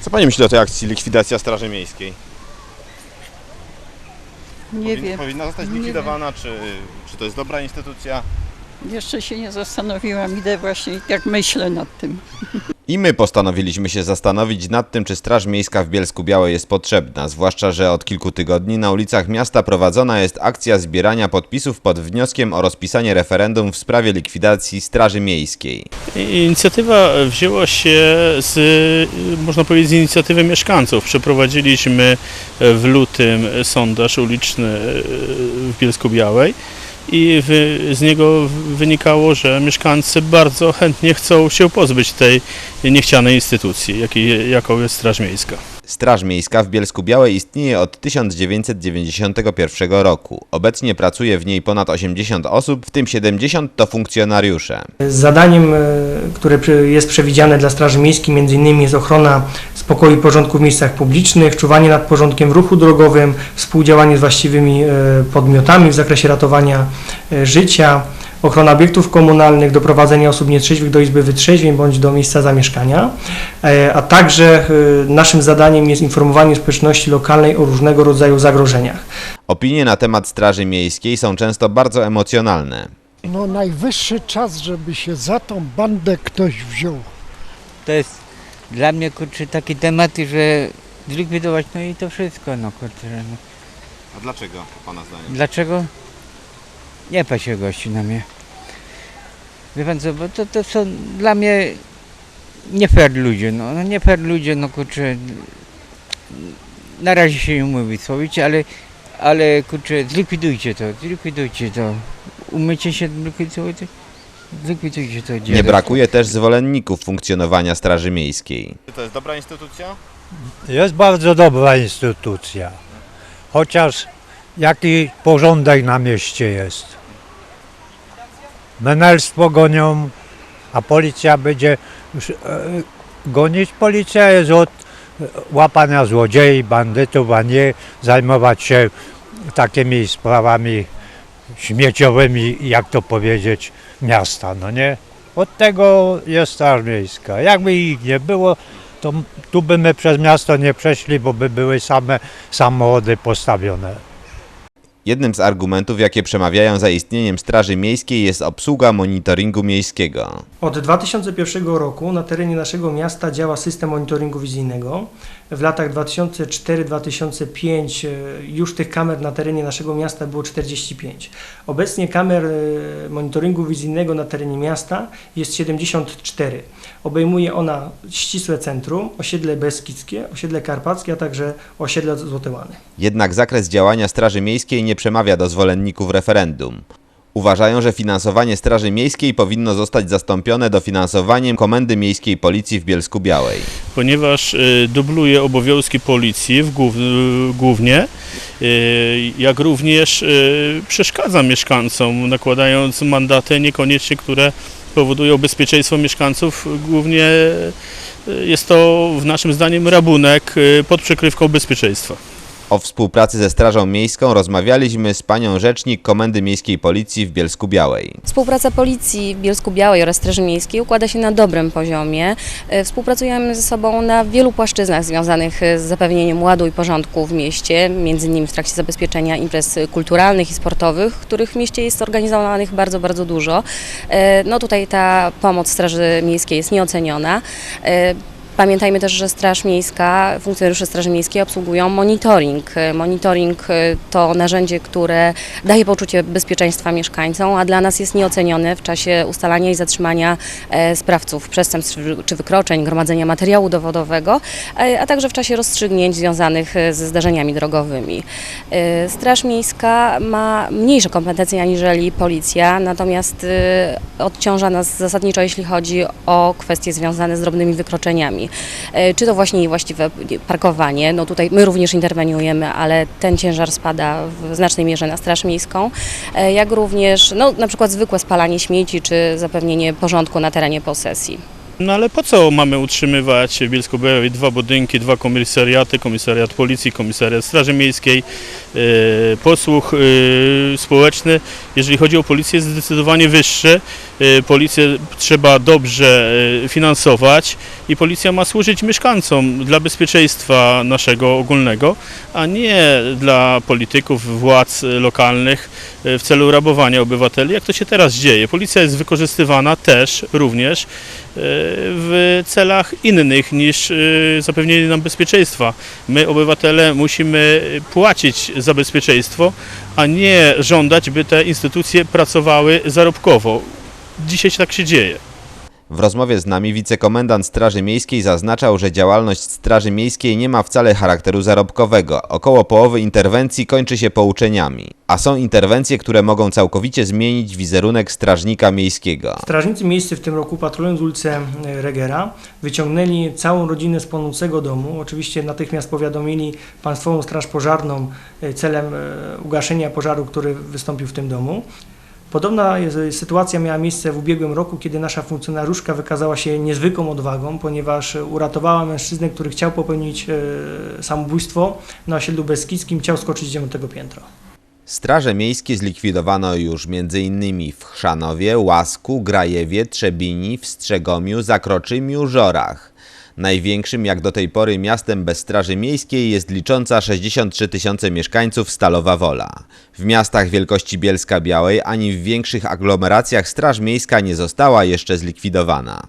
Co pani myśli o tej akcji likwidacja Straży Miejskiej? Nie Powin- wiem. Powinna zostać Nie likwidowana, czy, czy to jest dobra instytucja? Jeszcze się nie zastanowiłam, idę właśnie tak myślę nad tym. I my postanowiliśmy się zastanowić nad tym, czy Straż Miejska w Bielsku Białej jest potrzebna, zwłaszcza, że od kilku tygodni na ulicach miasta prowadzona jest akcja zbierania podpisów pod wnioskiem o rozpisanie referendum w sprawie likwidacji Straży Miejskiej. Inicjatywa wzięła się z, można powiedzieć, z inicjatywy mieszkańców. Przeprowadziliśmy w lutym sondaż uliczny w Bielsku Białej i z niego wynikało, że mieszkańcy bardzo chętnie chcą się pozbyć tej niechcianej instytucji, jakiej, jaką jest Straż Miejska. Straż Miejska w Bielsku Białej istnieje od 1991 roku. Obecnie pracuje w niej ponad 80 osób, w tym 70 to funkcjonariusze. Zadaniem, e, które jest przewidziane dla Straży Miejskiej m.in. jest ochrona spokoju i porządku w miejscach publicznych, czuwanie nad porządkiem w ruchu drogowym, współdziałanie z właściwymi e, podmiotami w zakresie ratowania e, życia, ochrona obiektów komunalnych, doprowadzenie osób nietrzeźwych do izby wytrzeźwień bądź do miejsca zamieszkania, e, a także e, naszym zadaniem jest informowanie społeczności lokalnej o różnego rodzaju zagrożeniach. Opinie na temat Straży Miejskiej są często bardzo emocjonalne. No najwyższy czas, żeby się za tą bandę ktoś wziął. To jest dla mnie kurczę takie tematy, że zlikwidować no i to wszystko no kurczę. No. A dlaczego, pana zdaniem? Dlaczego? Nie pa się gości na mnie. Wie pan co, bo to, to są dla mnie nie fair ludzie, no, no nie fair ludzie, no kurczę. Na razie się nie mówi słowicie, ale, ale kurczę, zlikwidujcie to, zlikwidujcie to. Umycie się, zlikwidujcie, zlikwidujcie to. Nie brakuje też zwolenników funkcjonowania Straży Miejskiej. Czy to jest dobra instytucja? Jest bardzo dobra instytucja. Chociaż jaki porządek na mieście jest. Menelstwo gonią, a policja będzie e, gonić. Policja jest od e, łapania złodziei, bandytów, a nie zajmować się takimi sprawami śmieciowymi, jak to powiedzieć, miasta, no nie? Od tego jest Straż Miejska. Jakby ich nie było, to tu by my przez miasto nie przeszli, bo by były same samochody postawione. Jednym z argumentów, jakie przemawiają za istnieniem Straży Miejskiej jest obsługa monitoringu miejskiego. Od 2001 roku na terenie naszego miasta działa system monitoringu wizyjnego. W latach 2004-2005 e, już tych kamer na terenie naszego miasta było 45. Obecnie kamer e, monitoringu wizyjnego na terenie miasta jest 74. Obejmuje ona ścisłe centrum, osiedle Beskidzkie, osiedle Karpackie, a także osiedle Złote Łany. Jednak zakres działania Straży Miejskiej nie przemawia do zwolenników referendum. Uważają, że finansowanie Straży Miejskiej powinno zostać zastąpione dofinansowaniem Komendy Miejskiej Policji w Bielsku Białej. Ponieważ y, dubluje obowiązki policji w głów, głównie, y, jak również przeszkadza mieszkańcom, nakładając mandaty niekoniecznie, które powodują bezpieczeństwo mieszkańców. Głównie jest to w naszym zdaniem rabunek pod przykrywką bezpieczeństwa. O współpracy ze Strażą Miejską rozmawialiśmy z panią rzecznik Komendy Miejskiej Policji w Bielsku Białej. Współpraca Policji w Bielsku Białej oraz Straży Miejskiej układa się na dobrym poziomie. E, Współpracujemy ze sobą na wielu płaszczyznach związanych e, z zapewnieniem ładu i porządku w mieście, między innymi w trakcie zabezpieczenia imprez kulturalnych i sportowych, których w mieście jest organizowanych bardzo, bardzo dużo. E, No tutaj ta pomoc Straży Miejskiej jest nieoceniona. Pamiętajmy też, że Straż Miejska, funkcjonariusze Straży Miejskiej obsługują monitoring. E, Monitoring e, to narzędzie, które daje poczucie bezpieczeństwa mieszkańcom, a dla nas jest nieocenione w czasie ustalania i zatrzymania e, sprawców przestępstw czy wykroczeń, gromadzenia materiału dowodowego, e, a także w czasie rozstrzygnięć związanych e, ze zdarzeniami drogowymi. Straż Miejska ma mniejsze kompetencje aniżeli policja, natomiast odciąża nas zasadniczo, jeśli chodzi o kwestie związane z drobnymi wykroczeniami. E, Czy to właśnie niewłaściwe parkowanie, no tutaj my również interweniujemy, ale ten ciężar spada w znacznej mierze na Straż Miejską, e, jak również no, na przykład zwykłe spalanie śmieci czy zapewnienie porządku na terenie posesji. No ale po co mamy utrzymywać w Bielsko-Białej dwa budynki, dwa komisariaty, komisariat policji, komisariat Straży Miejskiej, e, posłuch e, społeczny. Jeżeli chodzi o policję jest zdecydowanie wyższy. E, Policję trzeba dobrze finansować i policja ma służyć mieszkańcom dla bezpieczeństwa naszego ogólnego, a nie dla polityków, władz lokalnych w celu rabowania obywateli, jak to się teraz dzieje. Policja jest wykorzystywana też również w celach innych niż e, zapewnienie nam bezpieczeństwa. My, obywatele, musimy płacić za bezpieczeństwo, a nie żądać, by te instytucje pracowały zarobkowo. Dzisiaj tak się dzieje. W rozmowie z nami wicekomendant Straży Miejskiej zaznaczał, że działalność Straży Miejskiej nie ma wcale charakteru zarobkowego. Około połowy interwencji kończy się pouczeniami, a są interwencje, które mogą całkowicie zmienić wizerunek strażnika miejskiego. Strażnicy miejscy w tym roku patrolując ulicę e, Regera wyciągnęli całą rodzinę z płonącego domu. Oczywiście natychmiast powiadomili Państwową Straż Pożarną e, celem e, ugaszenia pożaru, który wystąpił w tym domu. Podobna jest- sytuacja miała miejsce w ubiegłym roku, kiedy nasza funkcjonariuszka wykazała się niezwykłą odwagą, ponieważ e, uratowała mężczyznę, który chciał popełnić e, samobójstwo na osiedlu Beskidzkim, chciał skoczyć z dziewiątego piętra. Straże miejskie zlikwidowano już m.in. w Chrzanowie, Łasku, Grajewie, Trzebini, w Strzegomiu, Zakroczymiu, Żorach. Największym jak do tej pory miastem bez straży miejskiej jest licząca 63 tysiące mieszkańców Stalowa Wola. W miastach wielkości Bielska Białej ani w większych aglomeracjach straż miejska nie została jeszcze zlikwidowana.